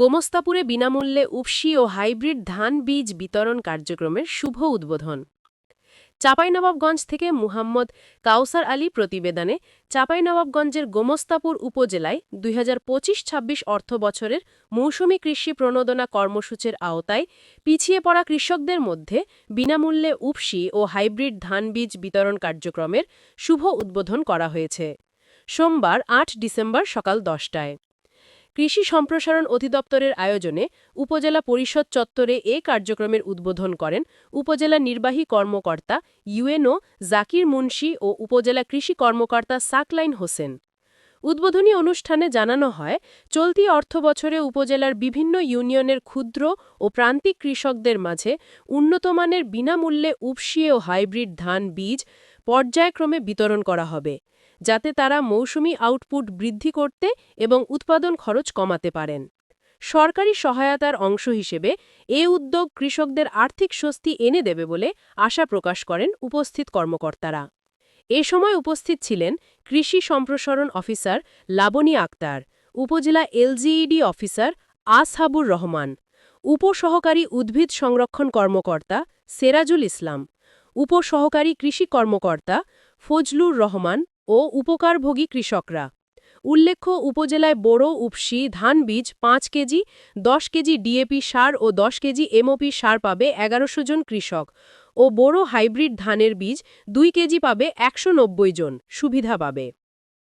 গোমস্তাপুরে বিনামূল্যে উফশি ও হাইব্রিড ধান বীজ বিতরণ কার্যক্রমের শুভ উদ্বোধন। চাঁপাইনবাবগঞ্জ থেকে মুহাম্মদ কাউসার আলী প্রতিবেদনে চাঁপাইনবাবগঞ্জের গোমস্তাপুর উপজেলায় দুই হাজার পঁচিশ ছাব্বিশ অর্থ বছরের মৌসুমী কৃষি প্রণোদনা কর্মসূচির আওতায় পিছিয়ে পড়া কৃষকদের মধ্যে বিনামূল্যে উফশি ও হাইব্রিড ধান বীজ বিতরণ কার্যক্রমের শুভ উদ্বোধন করা হয়েছে। সোমবার আট ডিসেম্বর সকাল দশটায়। কৃষি সম্প্রসারণ অধিদপ্তরের আয়োজনে উপজেলা পরিষদ চত্বরে এ কার্যক্রমের উদ্বোধন করেন উপজেলা নির্বাহী কর্মকর্তা ইউএনও জাকির মুন্সি ও উপজেলা কৃষি কর্মকর্তা সাকলাইন হোসেন। উদ্বোধনী অনুষ্ঠানে জানানো হয়, চলতি অর্থবছরে উপজেলার বিভিন্ন ইউনিয়নের ক্ষুদ্র ও প্রান্তিক কৃষকদের মাঝে উন্নতমানের বিনামূল্যে উপসি ও হাইব্রিড ধান বীজ পর্যায়ক্রমে বিতরণ করা হবে, যাতে তারা মৌসুমি আউটপুট বৃদ্ধি করতে এবং উৎপাদন খরচ কমাতে পারেন। সরকারি সহায়তার অংশ হিসেবে এ উদ্যোগ কৃষকদের আর্থিক স্বস্তি এনে দেবে বলে আশা প্রকাশ করেন উপস্থিত কর্মকর্তারা। এ সময় উপস্থিত ছিলেন কৃষি সম্প্রসারণ অফিসার লাবনী আক্তার, উপজেলা এলজিইডি অফিসার আসহাবুর রহমান, উপসহকারী উদ্ভিদ সংরক্ষণ কর্মকর্তা সেরাজুল ইসলাম উপসহকারী কৃষি কর্মকর্তা ফজলুর রহমান ও উপকারভোগী কৃষকরা। উল্লেখ্য, উপজেলায় বড় উপসি ধান বীজ পাঁচ কেজি, দশ কেজি ডিএপি সার ও দশ কেজি এমওপি সার পাবে এগারোশো জন কৃষক ও বড় হাইব্রিড ধানের বীজ দুই কেজি পাবে একশো নব্বই জন। সুবিধা পাবে।